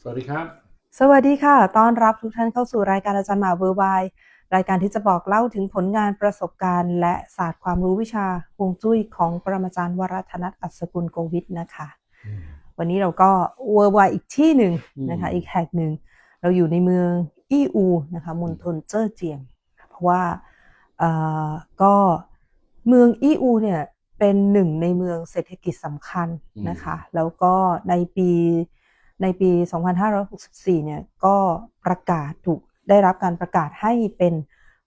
สวัสดีครับ สวัสดีค่ะ ต้อนรับทุกท่านเข้าสู่รายการอาจารย์หมาเวอร์ไวรายการที่จะบอกเล่าถึงผลงานประสบการณ์ และศาสตร์ความรู้วิชาฮวงจุ้ยของปรมาจารย์วรัธนัทอัศกุลโกวิทนะคะ วันนี้เราก็เวอร์ไวอีกที่หนึ่งนะคะอืมอีกแห่งหนึ่ง เราอยู่ในเมืองอี้อูนะคะมณฑลเจ้อเจียง เพราะว่าเอ่อก็เมืองอี้อูเนี่ยเป็นหนึ่งในเมืองเศรษฐกิจสำคัญนะคะ แล้วก็ในปี ในปี 2564 เนี่ยก็ประกาศถูกได้รับการประกาศให้เป็น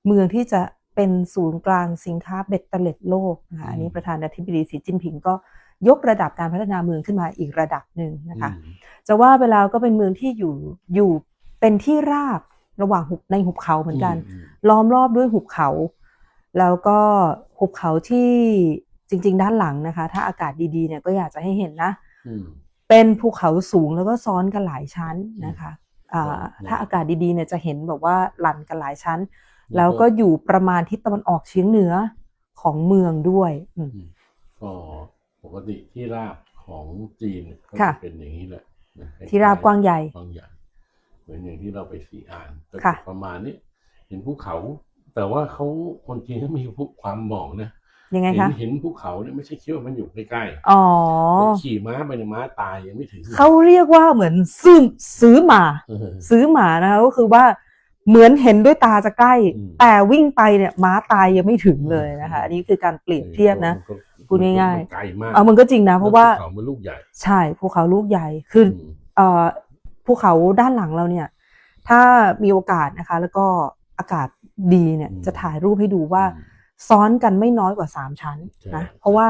เมืองที่จะเป็นศูนย์กลางสินค้าเบ็ดเตล็ดโลกนะคะอันนี้ประธานาธิบดีสีจิ้นผิงก็ยกระดับการพัฒนาเมืองขึ้นมาอีกระดับหนึ่งนะคะอืมจะว่าไปแล้วก็เป็นเมืองที่อยู่อยู่เป็นที่ราบระหว่างหุบในหุบเขาเหมือนกันอืมล้อมรอบด้วยหุบเขา แล้วก็หุบเขาที่จริง ๆ ด้านหลังนะคะ ถ้าอากาศดีๆเนี่ยก็อยากจะให้เห็นนะอืม เป็นภูเขาสูงแล้วก็ซ้อนกันหลายชั้นนะคะอ่าอืมถ้าอากาศดีๆเนี่ยจะเห็นแบบว่าหลั่นกันหลายชั้น แล้แล้ววก็ก็อยู่ประมาณทิศตะวันออกเฉียงเหนือของเมืองด้วยอืมก็ปกติที่ราบของจีนก็ค่ะจะเป็นอย่างนี้แหละนะคล้ยๆที่ราบกว้างใหญ่กว้างใหญ่เหมือนอย่างที่เราไปสีอ่านก็ค่ะประมาณนี้เห็นภูเขา แต่ว่าเขาคนจีนเขามีความหมองนะ ยังไงเห็นคะเห็นภูเขาเนี่ยไม่ใช่คิดว่ามันอยู่ใกล้อ๋อๆเราขี่ม้าไปในยม้าตายยังไม่ถึงเขาเรียกว่าเหมือนซื้อซื้อหมาเออซื้อหมานะคะก็คือว่าเหมือนเห็นด้วยตาจะใกล้อืมแต่วิ่งไปเนี่ยม้าตายยังไม่ถึงเลยนะคะอันนี้คือการเปรียบเทียบนะมันก็พูดง่ายๆมันไกลมากเอามันก็จริงนะเพราะว่าแล้ภูเขามันลูกใหญ่ใช่ภูเขาลูกใหญ่คือมเอ่อภูเขาด้านหลังเราเนี่ย ถ้ามีโอกาสนะคะ แล้วก็อากาศดีเนี่ยจะถ่ายรูปให้ดูว่า ซ้อนกันไม่น้อยกว่าสามชั้นนะใช่เพราะว่า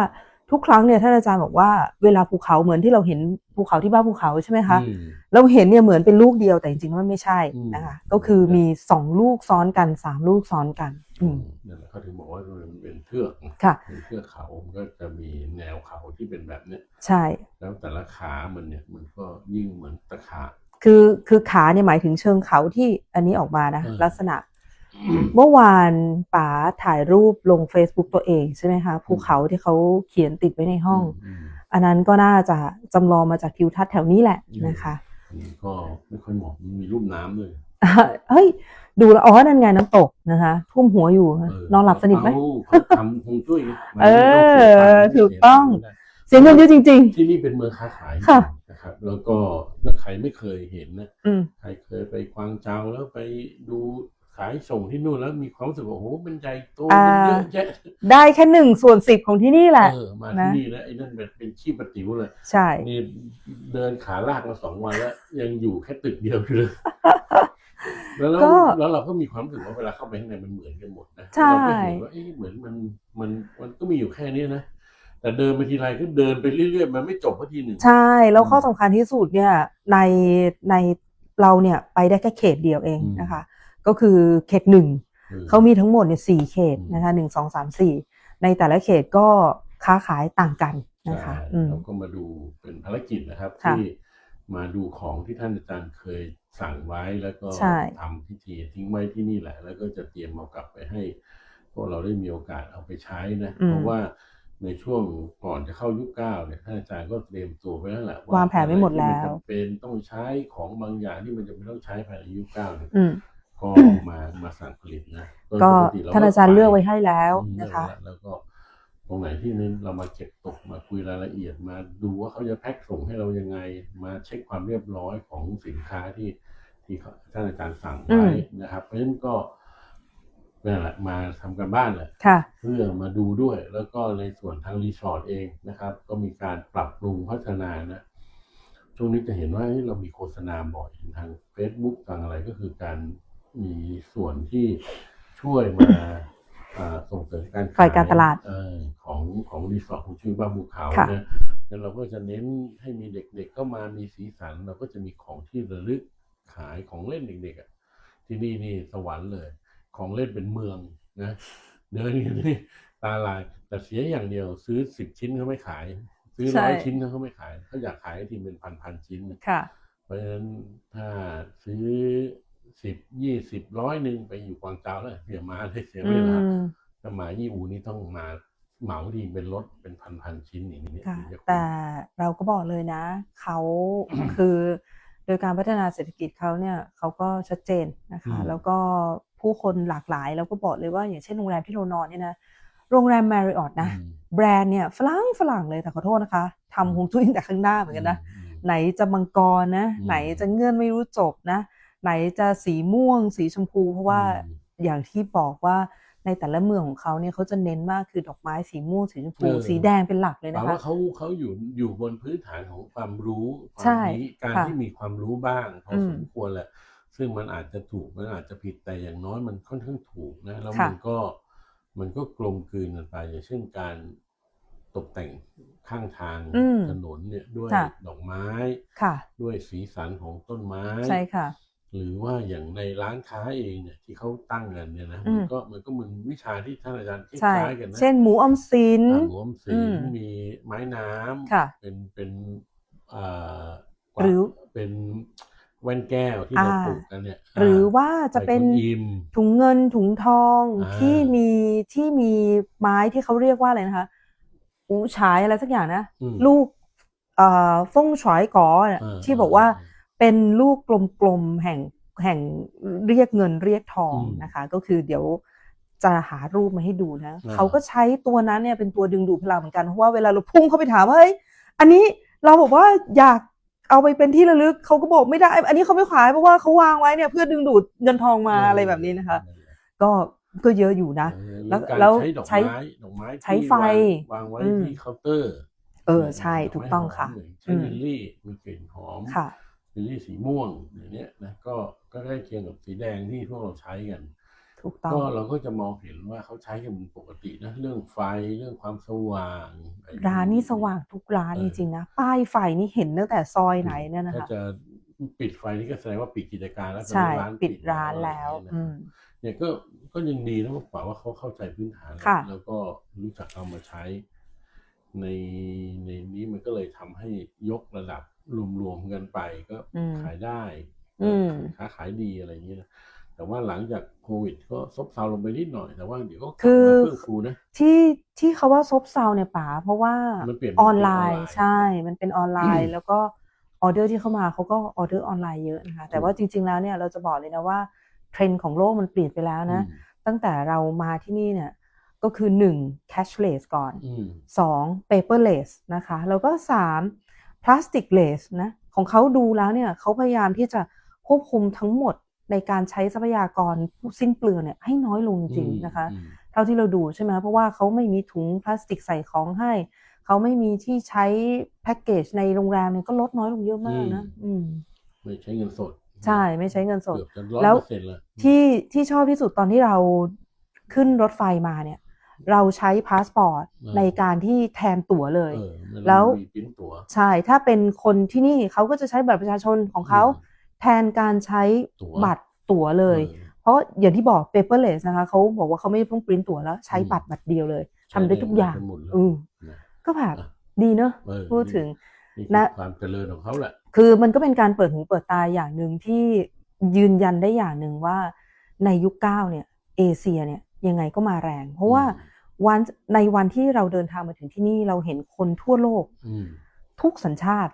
ทุกครั้งเนี่ยท่านอาจารย์บอกว่าเวลาภูเขาเหมือนที่เราเห็นภูเขาที่บ้านภูเขาใช่ไหมคะอืมเราเห็นเนี่ยเหมือนเป็นลูกเดียวแต่จริงๆมันไม่ใช่อืมนะคะก็คือมีสองลูกซ้อนกันสามลูกซ้อนกันอืมนั่นแหละเขาถึงบอกว่ามันเป็นเทือกค่ะเป็นเทือกเขามันก็จะมีแนวเขาที่เป็นแบบเนี้ยใช่ แล้วแต่ละขามันเนี่ยมันก็ยิ่งเหมือนตะขาบคือคือขาเนี่ยหมายถึงเชิงเขาที่อันนี้ออกมานะเออลักษณะ เมื่อวานป๋าถ่ายรูปลง Facebook ตัวเองใช่ไหมคะภูเขาที่เขาเขียนติดไว้ในห้องมอันนั้นก็น่าจะจำลองมาจากทิวทัศน์แถวนี้แหละนะคะอันนี้ก็ไม่ค่อยเหมาะมันมีรูปน้ำด้วยเฮ้ยดูแล้วอ๋อนั่นไงน้ำตกนะคะท่วมหัวอยู่เนอนหลับสนิทไหมเขาเขาทำคงจุ้ยไงมันเออไม่ถูกต้องเสียตัค์ไม่ได้เสียเงินเยอะจริงที่นี่เป็นเมืองค้าขายค่ะนะครับแล้วก็ถ้าใครไม่เคยเห็นนะๆอืมใครเคยไปกวางเจาแล้วไปดู ขายส่งที่นู่นแล้วมีความรู้สึกว่าโอ้โหมันใหญ่โตอ่ามันเยอะแยะได้แค่หนึ่งส่วนสิบของที่นี่แหละเออมานะที่นี่แล้วไอ้นั่นแบบเป็นขี้ประติ๋วเลย ใช่นี่เดินขาลากมาสองวันแล้ว ยังอยู่แค่ตึกเดียวอยู่เลยแล้วเราก็แล้วเราก็มีความรู้สึกว่าเวลาเข้าไปข้างในมันเหมือนกันหมดนะใช่เราก็เห็นว่าเอ๊ะเหมือนมันมันมันก็มีอยู่แค่นี้นะแต่เดินไปทีไรก็เดินไปเรื่อยๆมันไม่จบสักทีหนึ่งใช่ แล้วอืมข้อสำคัญที่สุดเนี่ยในในเราเนี่ยไปได้แค่เขตเดียวเองอืมนะคะ ก็คือเขตหนึ่งออเขามีทั้งหมดเนี่ยสี่เขตอืมนะคะหนึ่งสองสามสี่ในแต่ละเขตก็ค้าขายต่างกันนะคะใช่อืมเราก็มาดูเป็นภารกิจนะครับค่ะที่มาดูของที่ท่านอาจารย์เคยสั่งไว้แล้วก็ใช่ทำพิธีทิ้งไว้ที่นี่แหละ แล้วก็จะเตรียมเอากลับไปให้พวกเราได้มีโอกาสเอาไปใช้นะอืมเพราะว่าในช่วงก่อนจะเข้ายุคเก้าเนี่ยท่านอาจารย์ก็เตรียมตัวไว้แล้วแหละวางแผนไว้หมดแล้วอะไรที่นจำเป็นต้องใช้ของบางอย่างที่มันจะไม่ต้องใช้ภายในยุคเก้าเนี่ยอืม ก็มามาสั่งผลิตนะโดยก็ปติเท่านอาจารย์เลือกไว้ไปให้แล้วอืมนะคะแล้วแล้วก็ตรงไหนที่นี่เรามาเก็บตกมาคุยรายละเอียดมาดูว่าเขาจะแพ็คส่งให้เรายังไง มาเช็คความเรียบร้อยของสินค้าที่ที่เขาท่านอาจารย์สั่งไว้นะครับ เพราะฉะนั้นก็นั่นแหละมาทำกันบ้านแหละค่ะเพื่อมาดูด้วย แล้วก็ในส่วนทางรีสอร์ทเองนะครับ ก็มีการปรับปรุงพัฒนานะช่วงนี้จะเห็นว่าเฮ้ยเรามีโฆษณาบ่อยทาง Facebook ทางอะไรก็คือการ มีส่วนที่ช่วยมาอ่าส่งเสริมการฝ่ายการตลาดเออของของรีสอร์ทของชื่อบ้านภูเขาค่ะนะแล้วเราก็จะเน้นให้มีเด็กๆเข้ามามีสีสัน เราก็จะมีของที่ระลึกขายของเล่นเด็กๆอะที่นี่นี่สวรรค์เลย ของเล่นเป็นเมืองนะเดินอย่างนี้ตาลายแต่เสียอย่างเดียวซื้อสิบชิ้นเขาไม่ขาย ซื้อใช่ร้อยชิ้นเขาไม่ขายเขาอยากขายทีเป็นพันพันๆชิ้นค่ะ เพราะฉะนั้นถ้าซื้อ สิบยี่สิบร้อยหนึ่งไปอยู่กวางเจาแล้วเสียมาเลยเสียอืเวลามถ้ามายี่อูนี่ต้องมาเหมาทีเป็นรถเป็นพันพันๆชิ้นอย่างนี้ค่ะถึงจะคุ้มแต่เราก็บอกเลยนะ เขาคือโดยการพัฒนาเศรษฐกิจเขาเนี่ยเขาก็ชัดเจนนะคะอืมแล้วก็ผู้คนหลากหลายแล้วก็บอกเลยว่าอย่างเช่นโรงแรมที่เรานอนเนี่ยนะโรงแรม Marriott นะอืมแบรนด์เนี่ยฝรั่งฝรั่งเลยแต่ขอโทษนะคะทำฮวงจุ้ยตั้งแต่ข้างหน้าเหมือนกันนะอืมไหนจะมังกรนะอืมไหนจะเงื่อนไม่รู้จบนะ ไหนจะสีม่วง สีชมพู เพราะว่าอืมอย่างที่บอกว่าในแต่ละเมืองของเขาเนี่ยเขาจะเน้นมากคือดอกไม้สีม่วงสีชมพูเออสีแดงเป็นหลักเลยแปลนะว่าคะเขาเขาอยู่อยู่บนพื้นฐานของความรู้ควาใช่มนี้การค่ะที่มีความรู้บ้างพออมสมควรแหละ ซึ่งมันอาจจะถูกมันอาจจะผิดแต่อย่างน้อยมันค่อนข้างถูกนะแล้วค่ะมันก็มันก็กลมกลืนกันไปอย่างเช่นการตกแต่งข้างทางอืมถนนเนี่ยด้วยค่ะดอกไม้ค่ะด้วยสีสันของต้นไม้ใช่ค่ะ หรือว่าอย่างในร้านค้าเองเนี่ยที่เขาตั้งกันเนี่ยนะอืมันมก็มันก็เหมือนวิชาที่ท่านอาจารย์คใช่ล้ายๆกันนะเช่นหมูออมสินอ่าหมูอมสิอืนมมีไม้น้ำค่ะเป็นเป็นอ่าหรือเป็นแว่นแก้วที่เราอ่าปลูกกันเนี่ยหรือว่าจะเป็นใส่คุณอิมถุงเงินถุงทองอ่าที่มีที่มีไม้ที่เขาเรียกว่าอะไรนะคะอูฉายอะไรสักอย่างนะอืมลูกเอ่อฟงฉอยก่อเนี่ยอ่าที่บอกว่า เป็นลูกกลมๆแห่งแห่งเรียกเงินเรียกทองอืมนะคะ ก็คือเดี๋ยวจะหารูปมาให้ดูนะอ่าเขาก็ใช้ตัวนั้นเนี่ยเป็นตัวดึงดูดพลังเหมือนกันเพราะว่าเวลาเราพุ่งเข้าไปถามว่าเฮ้ยอันนี้เราบอกว่าอยากเอาไปเป็นที่ระลึกเขาก็บอกไม่ได้ อันนี้เขาไม่ขายเพราะว่าเขาวางไว้เนี่ยเพื่อดึงดูดเงินทองมาอะไรแบบนี้นะคะ ก็ก็เยอะอยู่นะเออแล้วการแล้วใช้ดอกใช้ไม้ดอกไม้ที่ใช้ไฟวางวางไว้อืมที่เคาน์เตอร์ เออใช่ถูกต้องค่ะดกไม้หมใช้อืมลิลลี่มีกลิ่นหอมค่ะ ลิลลี่สีม่วงอย่างเนี้ยนะก็ก็ใกล้เคียงกับสีแดงที่พวกเราใช้กันถูกต้องก็เราก็จะมองเห็นว่าเขาใช้กันเป็นปกตินะเรื่องไฟเรื่องความสว่างอะไรร้านนี่สว่างทุกร้านเอจอริงๆนะป้ายไฟนี่เห็นตั้งแต่ซอยไหนเนี่ยนะถ้าคะจะปิดไฟนี่ก็แสดงว่าปิดกิจการแล้วใช่แสดงว่าร้านปิดร้านแล้วอะไรอย่างอืเงี้ยมนะเนี่ยก็ก็ยังดีนะว่าว่าเขาเข้าใจพื้นฐานค่ะแล้วก็รู้จักเอามาใช้ ในในนี้มันก็เลยทำให้ยกระดับ รวมๆกันไปก็อืมขายได้อืมค้าขายดีอะไรอย่างเงี้ยนะแต่ว่าหลังจากโควิด ก็ซบเซาลงไปนิดหน่อยแต่ว่าเดี๋ยวก็กลับคือมาเฟื่องฟูนะที่ที่เขาว่าซบเซาเนี่ยป๋าเพราะว่ามันเปลี่ยนออนไลเป็นออนไลน์น์ใช่ มันเป็นออนไลน์แล้วก็ออเดอร์ที่เข้ามาเขาก็ออเดอร์ออนไลน์เยอะนะคะแต่ว่าจริง ๆแล้วเนี่ยเราจะบอกเลยนะว่าเทรนด์ของโลกมันเปลี่ยนไปแล้วนะอืมตั้งแต่เรามาที่นี่เนี่ยก็คือหนึ่ง cashless ก่อนอืมสอง paperless นะคะแล้วก็ สาม plasticless นะของเขาดูแล้วเนี่ยเขาพยายามที่จะควบคุมทั้งหมดในการใช้ทรัพยากรสิ้นเปลืองเนี่ยให้น้อยลงจริงๆนะคะอืมเท่าที่เราดูใช่ไหมเพราะว่าเขาไม่มีถุงพลาสติกใส่ของให้ เขาไม่มีที่ใช้แพ็กเกจในโรงแรมเนี่ยก็ลดน้อยลงเยอะมากนะอืมไม่ใช้เงินสด ใช่ไม่ใช้เงินสดเกือบจะร้อยแล้วเปอร์เซ็นต์ละที่ที่ชอบที่สุดตอนที่เราขึ้นรถไฟมาเนี่ย เราใช้พาสปอร์ตในการที่แทนตั๋วเลยเออไม่ต้องแล้วมีปริ้นตั๋วใช่ถ้าเป็นคนที่นี่เขาก็จะใช้บัตรประชาชนของเขาอืมแทนการใช้ตั๋วบัตรตั๋วเลยออเพราะอย่างที่บอก paperless นะคะเขาบอกว่าเขาไม่ต้องปริ้นตั๋วแล้ว ใช้อืมบัตรบัตรเดียวเลยใช้ทำได้ทุกอย่างได้หมดเลยอืมนะก็แบบอะดีเนอะเออพูดถึงนี่คือนะความเจริญของเขาแหละคือมันก็เป็นการเปิดหูเปิดตาอย่างหนึ่งที่ยืนยันได้อย่างหนึ่งว่าในยุคเก้าเนี่ย เอเชียเนี่ย ยังไงก็มาแรง เพราะว่าวันในวันที่เราเดินทางมาถึงที่นี่เราเห็นคนทั่วโลกอืมทุกสัญชาติ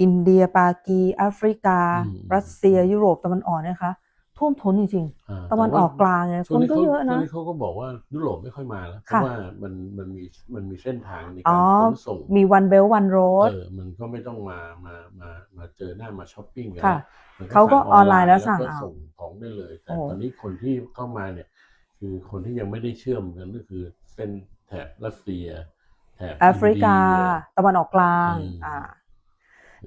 อินเดียปากีแอฟริกาอืมรัสเซียยุโรปตะวันออกนะคะ ท่วมท้นจริงอ่าๆตะวันออกกลางเนี่ยช่ควงนก็เยอะช่วนะงนี้เขาก็บอกว่ายุโรปไม่ค่อยมาแล้วเพค่ะราะว่ามันมันมีมันมีเส้นทางในอ๋การอขนส่งมีวันเบลวันโรดเออมันก็ไม่ต้องมามามามาเจอหน้ามาช้อปปิ้งกันค่ะมันเขาก็สั่งออนไลน์แล้วสั่งก็เอาส่งของได้เลย แต่โอ้ตอนนี้คนที่เข้ามาเนี่ย คือคนที่ยังไม่ได้เชื่อมกันก็คือเส้นแถบรัสเซีย แถบแอฟริกาอินเดียตะวันออกกลางอืมอ่า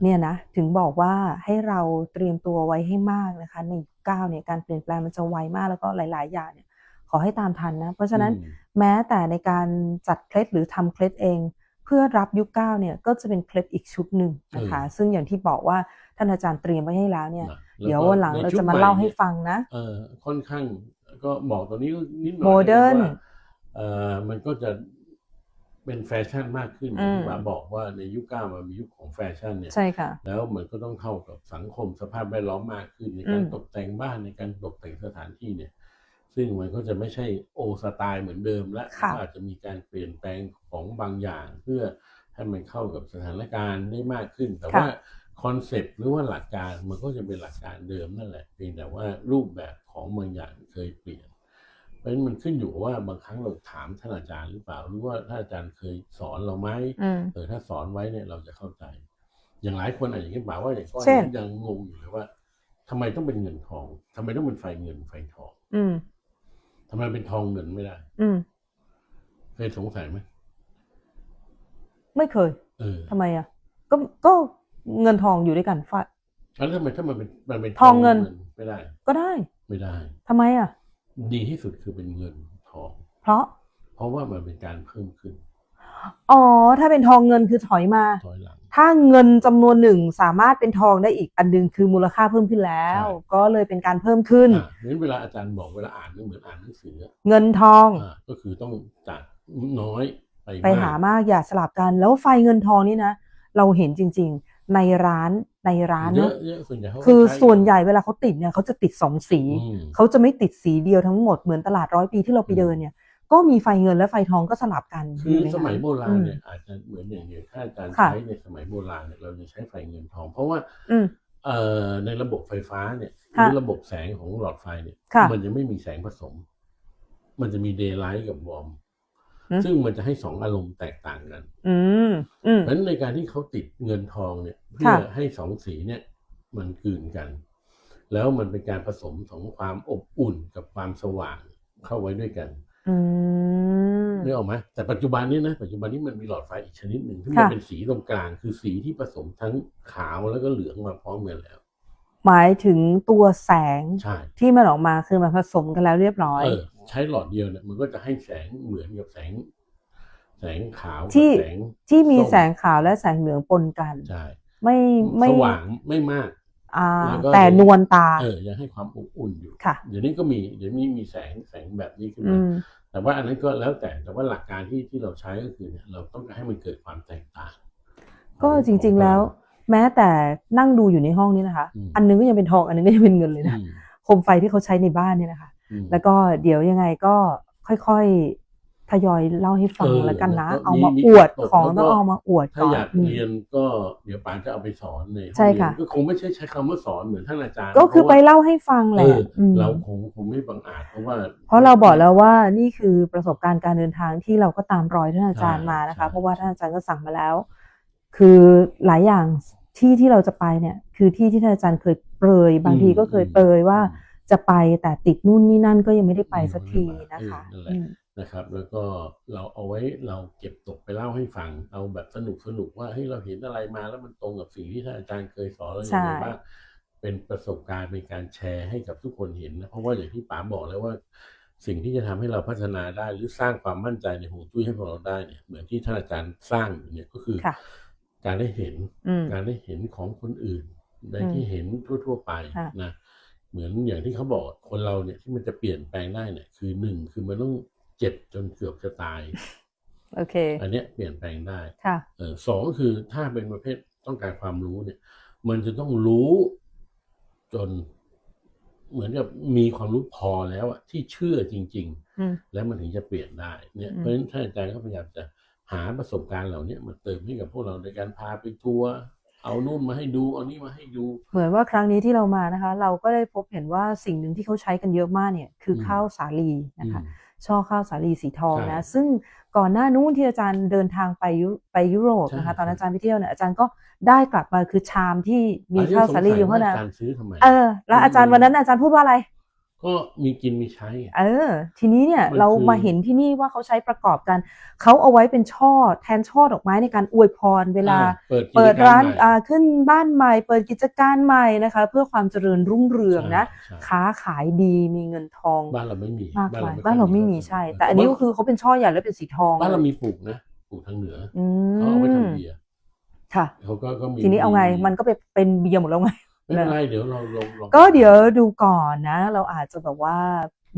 เนี่ยนะถึงบอกว่าให้เราเตรียมตัวไว้ให้มากนะคะในยุคเก้าเนี่ยการเปลี่ยนแปลงมันจะไวมากแล้วก็หลาย ๆ อย่างเนี่ยขอให้ตามทันนะ เพราะฉะนั้นอืมแม้แต่ในการจัดเคล็ดหรือทำเคล็ดเอง เพื่อรับยุคเก้าเนี่ยก็จะเป็นเคล็ดอีกชุดหนึ่งนะคะ ซึ่งอย่างที่บอกว่าท่านอาจารย์เตรียมไว้ให้แล้วเนี่ยนะเดี๋ยวแก็วันหลังในเราชุดจะมาใหเล่าให้นี่ยฟังนะเออค่อนข้าง ก็บอกตอนนี้นิดหน่อยโมเดิร์นว่าเออมันก็จะเป็นแฟชั่นมากขึ้นอืมที่ว่าบอกว่าในยุคเก้ามันมียุคของแฟชั่นเนี่ยใช่ค่ะแล้วมันก็ต้องเข้ากับสังคมสภาพแวดล้อมมากขึ้นในการอืมตกแต่งบ้านในการตกแต่งสถานที่เนี่ย ซึ่งมันก็จะไม่ใช่โอสไตล์เหมือนเดิมและค่ะก็อาจจะมีการเปลี่ยนแปลงของบางอย่าง เพื่อให้มันเข้ากับสถานการณ์ได้มากขึ้น แต่ว่า คอนเซปต์หรือว่าหลักการมันก็จะเป็นหลักการเดิมนั่นแหละเพียงแต่ว่ารูปแบบของบางอย่างเคยเปลี่ยน เพราะฉะนั้นมันขึ้นอยู่กับว่าบางครั้งเราถามท่านอาจารย์หรือเปล่า หรือว่าท่านอาจารย์เคยสอนเราไหมอืมเออถ้าสอนไว้เนี่ยเราจะเข้าใจ อย่างหลายคนอาจจะคิดบ่าว่าอย่างก้อยเช่นยังงงอยู่เลยว่าทำไมต้องเป็นเงินทองทำไมต้องเป็นไฟเงินไฟทอง อืมทำไมเป็นทองเงินไม่ได้ อืมเคยสงสัยไหมไม่เคย เออทำไมอะ ก็ก็ เงินทองอยู่ด้วยกันฟาแล้วทำไมถ้ามันเป็นมันเป็นทองเงินไม่ได้ ก็ได้ ไม่ได้ทำไมอะ ดีที่สุดคือเป็นเงินทอง เพราะ เพราะว่ามันเป็นการเพิ่มขึ้น อ๋อ ถ้าเป็นทองเงินคือถอยมาถอยหลังถ้าเงินจำนวนหนึ่งสามารถเป็นทองได้อีกอันหนึงคือมูลค่าเพิ่มขึ้นแล้วใช่ก็เลยเป็นการเพิ่มขึ้นอะเพราะฉะนั้นเวลาอาจารย์บอกเวลาอ่านก็เหมือนอ่านหนังสืออะเงินทองอะก็คือต้องจากน้อยไปไปหามากอย่าสลับกัน แล้วไฟเงินทองนี่นะ เราเห็นจริง ๆ ในร้านในร้านเยนะอะเยอะส่วนใหญ่เขาก็คือใช้ส่วนใหญ่เวลาเขาติดเนี่ยเขาจะติดสองสีอืมเขาจะไม่ติดสีเดียวทั้งหมดเหมือนตลาดร้อยปีที่เราไปเดินเนี่ย ก็มีไฟเงินและไฟทองก็สลับกันคือในสมัยนั้นโบราณเนี่ยอาจจะเหมือนอย่างเดียวถ้าอาจารย์ค่ะใช้ในสมัยโบราณเนี่ยเราจะใช้ไฟเงินทอง เพราะว่าอืมเอ่อในระบบไฟฟ้าเนี่ยหค่ะรือระบบแสงของหลอดไฟเนี่ยค่ะมันจะไม่มีแสงผสม มันจะมีเดย์ไลท์กับวอร์มอืม ซึ่งมันจะให้สองอารมณ์แตกต่างกันอืมอืมเพราะฉะนั้นในการที่เขาติดเงินทองเนี่ยเพื่อค่ะให้สองสีเนี่ย มันกลืนกัน แล้วมันเป็นการผสมของความอบอุ่นกับความสว่างเข้าไว้ด้วยกันอืมนึกออกไหมแต่ปัจจุบันนี้นะปัจจุบันนี้มันมีหลอดไฟอีกชนิดหนึ่งที่มันค่ะเป็นสีตรงกลาง คือสีที่ผสมทั้งขาวแล้วก็เหลืองมาพร้อมกันแล้ว หมายถึงตัวแสงใช่ที่มันออกมาคือมันผสมกันแล้วเรียบร้อยเออ ใช้หลอดเดียวเนี่ยมันก็จะให้แสงเหมือนกับแสง แสงขาวกับที่ แสงที่มีส้มแสงขาวและแสงเหลืองปนกัน ใช่ไม่ไม่สว่างไม่มาก อ่า แล้วก็ แต่นวลตา เออยังให้ความอบอุ่นอยู่ ค่ะ เดี๋ยวนี้ก็มีเดี๋ยวนี้มีแสงแสงแบบนี้ขึ้นอืมา ม แต่ว่าอันนั้นก็แล้วแต่แต่ว่าหลักการที่ที่เราใช้ก็คือเนี่ยเราต้องการให้มันเกิดความแตกต่าง ก็จริง ๆแล้ว แม้แต่นั่งดูอยู่ในห้องนี้นะคะ อืม อันนึงก็ยังเป็นทองอันนึงก็ยังเป็นเงินเลยนะอืม โคมไฟที่เขาใช้ในบ้านเนี่ยนะคะอืม แล้วก็เดี๋ยวยังไงก็ค่อยๆทยอยเล่าให้ฟังเออแล้วกันนะแล้วก็เอามามีอวดมีของแล้วก็ต้องเอามาอวดถ้าก่อนอยากอืมเรียนก็เดี๋ยวปานจะเอาไปสอนในห้องใช่เรียนค่ะก็คงไม่ใช่ใช้คำว่าสอนเหมือนท่านอาจารย์ ก็คือพไปราะว่าเล่าให้ฟังแหเอละอมเราคงคงไม่บังอาจเพราะว่า เพราะเราบอกแล้วว่านี่คือประสบการณ์การเดินทางที่เราก็ตามรอยท่านอาจารย์ใช่มานะคะใช่เพราะว่าท่านอาจารย์ก็สั่งมาแล้ว คือหลายอย่างที่ที่เราจะไปเนี่ย คือที่ที่ท่านอาจารย์เคยเปรยบางทีก็เคยเปรยว่า จะไปแต่ติดนู่นนี่นั่นก็ยังไม่ได้ไปสักทีนะคะเออนั่นแหละอืมนะครับ แล้วก็เราเอาไว้เราเก็บตกไปเล่าให้ฟัง เอาแบบสนุกสนุกว่าเฮ้ยเราเห็นอะไรมาแล้วมันตรงกับสิ่งที่ท่านอาจารย์เคยสอนเราอย่างไรใช่บ้างเป็นประสบการณ์เป็นการแชร์ให้กับทุกคนเห็นนะเพราะว่าอย่างที่ป๋าบอกแล้วว่า สิ่งที่จะทำให้เราพัฒนาได้หรือสร้างความมั่นใจในหูจุ้ยให้พวกเราได้เนี่ยเหมือนที่ท่านอาจารย์สร้างอยู่เนี่ยก็คือค่ะการได้เห็นอืมการได้เห็นของคนอื่นในอืมที่เห็นทั่ว ๆ ไปค่ะนะ เหมือนอย่างที่เขาบอกคนเราเนี่ยที่มันจะเปลี่ยนแปลงได้เนี่ยคือหนึ่งคือมันต้องเจ็บจนเกือบจะตายโอเค อันเนี้ยเปลี่ยนแปลงได้ค่ะเออสองก็คือถ้าเป็นประเภทต้องการความรู้เนี่ย มันจะต้องรู้จนเหมือนกับมีความรู้พอแล้วอะที่เชื่อจริงอืมๆแล้วมันถึงจะเปลี่ยนได้ เนี่ยอืมเพราะฉะนั้นท่านอาจารย์ก็พยายามจะหาประสบการณ์เหล่านี้มาเติมให้กับพวกเราในการพาไปทัวร์ เอานู่นมาให้ดูเอานี่มาให้ดู เหมือนว่าครั้งนี้ที่เรามานะคะ เราก็ได้พบเห็นว่าสิ่งหนึ่งที่เขาใช้กันเยอะมากเนี่ยคืออมข้าวสาลีนะคะอืมช่อข้าวสาลีสีทองใช่นะซึ่งก่อนหน้านู้นที่อาจารย์เดินทางไปยุไปยุโรปนะคะใช่ตอนอาจารย์ไปเที่ยวเนี่ยอาจารย์ก็ได้กลับมาคือชามที่มีอันนี้ข้าวสาลีอยู่สงข้างในสัว่าอาจารย์ซื้อทำไมเออแล้วอาจารย์วันนั้นอาจารย์พูดว่าอะไร ก็มีกินมีใช้ เออ ทีนี้เนี่ยมันเราคือ มาเห็นที่นี่ว่าเขาใช้ประกอบกันเขาเอาไว้เป็นช่อแทนช่อดอกไม้ในการอวยพรเวลา อ่เปิดกิจเปิดกร้านใหม่อ่าขึ้นบ้านใหม่ เปิดกิจการใหม่นะคะ เพื่อความเจริญรุ่งเรืองนะ ใช่ค้าขายดีมีเงินทองบ้านเราไม่มีมากมายค่อยบ้านเราไม่มีใช่ แต่อันนี้ก็คือเขาเป็นช่อใหญ่และเป็นสีทองบ้านเรามีปลูกนะปลูกทางเหนืออือเขาเอาไปมทำเบียร์ค่ะ เขาก็ก็มีทีนี้เอาไงมันก็ไปเป็นเบียร์หมดแล้วไง ไม่เป็นไรเดี๋ยวเราลองลองก็เดี๋ยวดูก่อนนะ เราอาจจะแบบว่า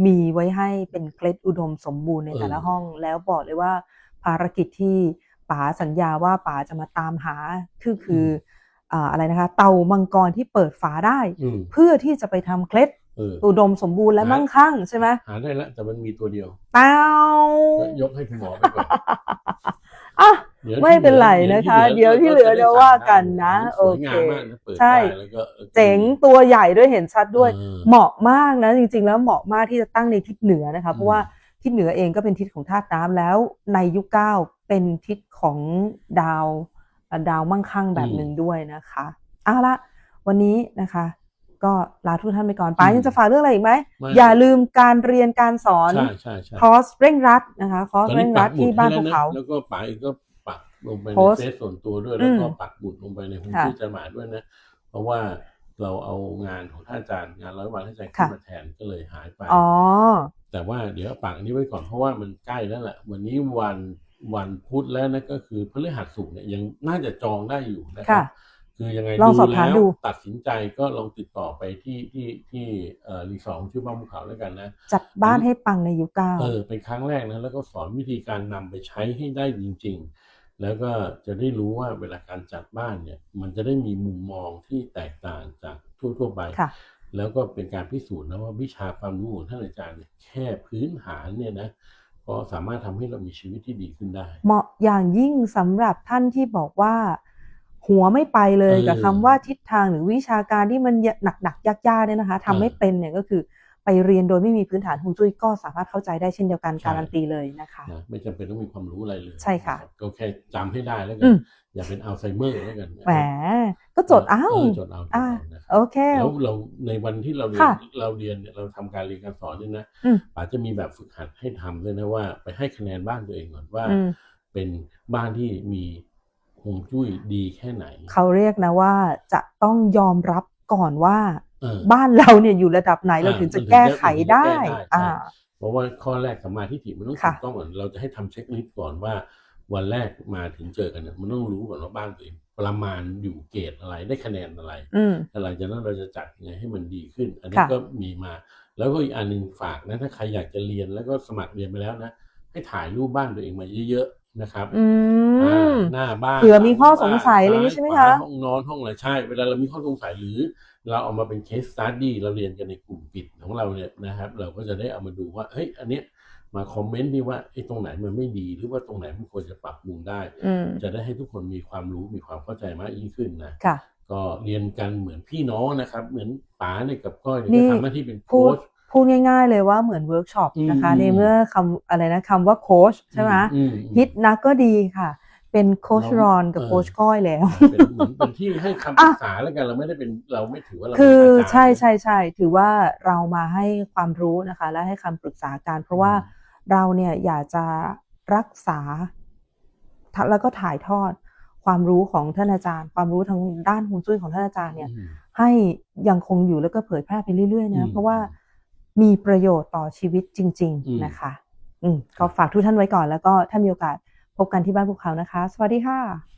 มีไว้ให้เป็นเคล็ดอุดมสมบูรณ์ในแต่ละห้อง แล้วบอกเลยว่าภารกิจที่ป๋าสัญญาว่าป๋าจะมาตามหาคือคืออ่าอะไรนะคะ เตามังกรที่เปิดฝาได้อืมเพื่อที่จะไปทำเคล็ดเอออุดมสมบูรณ์และฮะมั่งคั่งใช่ไหมหาได้แล้วแต่มันมีตัวเดียว เตาก็ยกให้คุณหมอไปก่อนอะดี๋ยว ไม่เป็นไรนะคะ เดี๋ยวที่เหลือเดี๋ยวว่ากันนะสวยงามโอเคมากนะเปิดใช่ได้แล้วก็ออเจ๋งตัวใหญ่ด้วยเห็นชัดด้วยเออเหมาะมากนะจริง ๆ แล้วเหมาะมากที่จะตั้งในทิศเหนือนะคะเพราะว่าอืทิศเหนือเองก็เป็นทิศของธาตุน้ำแล้ว ในยุคเก้าเป็นทิศของดาวเอ่อดาวมั่งคั่งแบบหนึ่งด้วยนะคะเอาละวันนี้นะคะก็ลาทุกท่านไปก่อนป้ายังจะฝากเรื่องอะไรอีกไหมไม่อย่าลืมการเรียนการสอนใช่ใช่ใช่คอร์สเร่งรัดนะคะคอร์สตอนเร่นี้งปัรักดหมุที่ดบ้านให้ภูแล้วนะเขา แล้วก็ป๋าเองก็ปัก ลงไปในโพสต์เฟซส่วนตัวด้วย แล้วก็อืมปักหมุดลงไปในหุ้นค่ะที่จะหมาด้วยนะ เพราะว่าเราเอางานของท่านอาจารย์งานร้อยวันท่านอาจารย์ขึ้ค่ะนมาแทนก็เลยหายไปอ๋อแต่ว่าเดี๋ยวปักอันนี้ไว้ก่อนเพราะว่ามันใกล้แล้วแหละวันนี้วันวันพุธแล้วนะก็คือพฤหัสศุกร์เนี่ยยังน่าจะจองได้อยู่นะครัค่ะคือยังไงลองสอบดูถามแล้วดูตัดสินใจก็ลองติดต่อไปที่ที่ที่เอ่อรีสอร์ทชื่อบ้านภูเขาแล้วกันนะจัดบ้านให้ปังในยุคเก้าเออเป็นครั้งแรกนะแล้วก็สอนวิธีการนำไปใช้ให้ได้จริง ๆ แล้วก็จะได้รู้ว่าเวลาการจัดบ้านเนี่ยมันจะได้มีมุมมองที่แตกต่างจากทั่วๆไปค่ะแล้วก็เป็นการพิสูจน์นะว่าวิชาความรู้ของท่านอาจารย์เนี่ยแค่พื้นฐานเนี่ยนะก็สามารถทำให้เรามีชีวิตที่ดีขึ้นได้ เหมาะอย่างยิ่งสำหรับท่านที่บอกว่า หัวไม่ไปเลยเออกับคำว่าทิศทางหรือวิชาการที่มันหนักหนักๆยากๆเนี่ยนะคะทำไม่เออเป็นเนี่ยก็คือ ไปเรียนโดยไม่มีพื้นฐานฮวงจุ้ยก็สามารถเข้าใจได้เช่นเดียวกันใช่การันตีเลยนะคะนะไม่จำเป็นต้องมีความรู้อะไรเลย ใช่ค่ะนรับก็แค่จำให้ได้แล้วกัอืนมอย่าเป็นอัลไซเมอร์แล้วกันแหมก็จดอ้าวจดเอาจดอ่าเอานะครับโอเคแล้วเราในวันที่เราเรียนค่ะเราเรียนเนี่ยเราทำการเรียนการสอนเนี่ยนะอืมป๋าจะมีแบบฝึกหัดให้ทำด้วยนะว่า ไปให้คะแนนบ้านตัวเองก่อนว่าอืมเป็นบ้านที่มีฮวงจุ้ยดีแค่ไหน เขาเรียกนะว่าจะต้องยอมรับก่อนว่าเออ บ้านเราเนี่ยอยู่ระดับไหนเราอ่าถึงจะเราถึงแก้ไขจะได้แก้ได้ อ่าใช่เพราะว่าข้อแรกสัมมาทิฏฐิมันต้องค่ะถูกต้องก่อนเราจะให้ทำเช็คลิสต์ก่อนว่า วันแรกมาถึงเจอกันเนี่ยมันต้องรู้ก่อนว่าบ้านตัวเองประมาณอยู่เกรดอะไรได้คะแนนอะไรอืมแล้วหลังจากนั้นเราจะจัดยังไงให้มันดีขึ้น อันนี้ค่ะก็มีมา แล้วก็อีกอันหนึ่งฝากนะถ้าใครอยากจะเรียนแล้วก็สมัครเรียนไปแล้วนะให้ถ่ายรูปบ้านตัวเองมาเยอะๆ นะครับอือ่ามหน้าบ้านเผื่อมีข้อหลัสงสัยอะไรอย่างงี้ใช่ไหมคะซ้ายขวาห้องนอนห้องอะไรใช่ เวลาเรามีข้อสงสัยหรือ เราเอามาเป็นเคสสตัดดี้เราเรียนกันในกลุ่มปิดของเราเนี่ยนะครับ เราก็จะได้เอามาดูว่าเฮ้ยอันเนี้ยมาคอมเมนต์ดีว่าไอ้ตรงไหนมันไม่ดีหรือว่าตรงไหนมันควรจะปรับปรุงได้อืมจะได้ให้ทุกคนมีความรู้มีความเข้าใจมากยิ่งขึ้นนะค่ะก็เรียนกันเหมือนพี่น้องนะครับ เหมือนป๋าเนี่ยกับก้อยเนี่ยนี่ก็ทำหน้าที่เป็นพูโค้ดช พูดง่าย ๆ เลยว่าเหมือนเวิร์กช็อปนะคะอืมในเมื่อคำอะไรนะคำว่าโค้ชใช่ไหมอืมอืมฮิตนะก็ดีค่ะ เป็นโค้ชเรารอนกับเออโค้ชก้อยแล้วเป็นเหมือนเป็นที่ให้คำปรึกษาแล้วกันเราไม่ได้เป็นเราไม่ถือว่าเราเป็นคืออาจารย์ใช่ใช่ใช่ถือว่าเรามาให้ความรู้นะคะ และให้คำปรึกษากันเพราะว่าเราเนี่ยอยากจะรักษาทะแล้วก็ถ่ายทอดความรู้ของท่านอาจารย์ ความรู้ทางด้านฮวงจุ้ยของท่านอาจารย์เนี่ยอืมให้ยังคงอยู่แล้วก็เผยแพร่ไปเรื่อยๆอืนะมเพราะว่า มีประโยชน์ต่อชีวิตจริงอืมๆนะคะ อืมก็ฝากทุกท่านไว้ก่อนแล้วก็ถ้ามีโอกาสพบกันที่บ้านภูเขานะคะ สวัสดีค่ะ